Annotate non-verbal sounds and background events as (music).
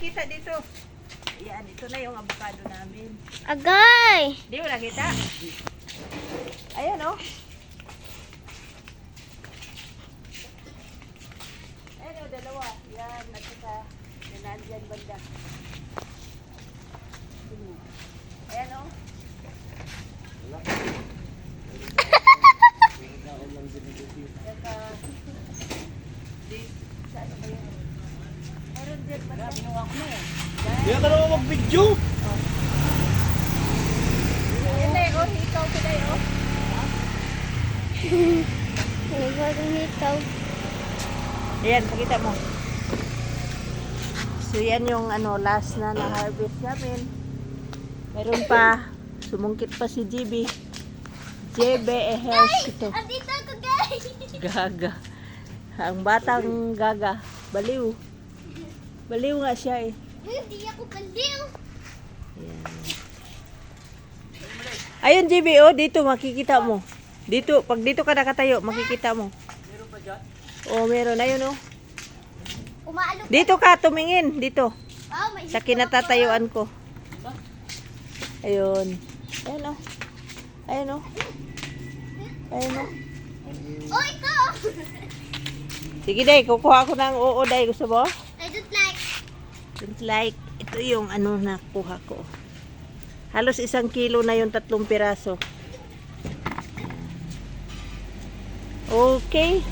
makikita dito. Yan, ito na yung avocado namin. Agay! Di mo nakita? Ayan oh. Ayan oh, dalawa. Yan, nagkita. Yan, nandyan banda. Ayan oh. (laughs) Saka, di, saan ba yun? Binuha ko na eh. Kaya ka naman mag-video. Yan na oh, ikaw today oh. Ay, bagong hitaw. Ayan, pakita mo. So yan yung ano, last na na-harvest namin. Meron pa, sumungkit pa si GB. JB Ehers ito. Andito ako, guys! Gaga. Ang batang gaga. Baliw. Baliw nga siya eh. Hindi ako baliw. Ayun JB, oh, dito makikita mo. Dito, pag dito ka nakatayo, makikita mo. Meron pa dyan? Oh, meron. Ayun oh. Umaalok. Dito ka, tumingin. Dito. Oh, may Sa kinatatayuan ko. Ayun. Ayun o. Ayun o. Ayun o. Oh, ikaw! (laughs) Sige day, kukuha ko ng oo day. Gusto mo? Like. Don't like. Ito yung ano na kuha ko. Halos isang kilo na yung tatlong piraso. Okay.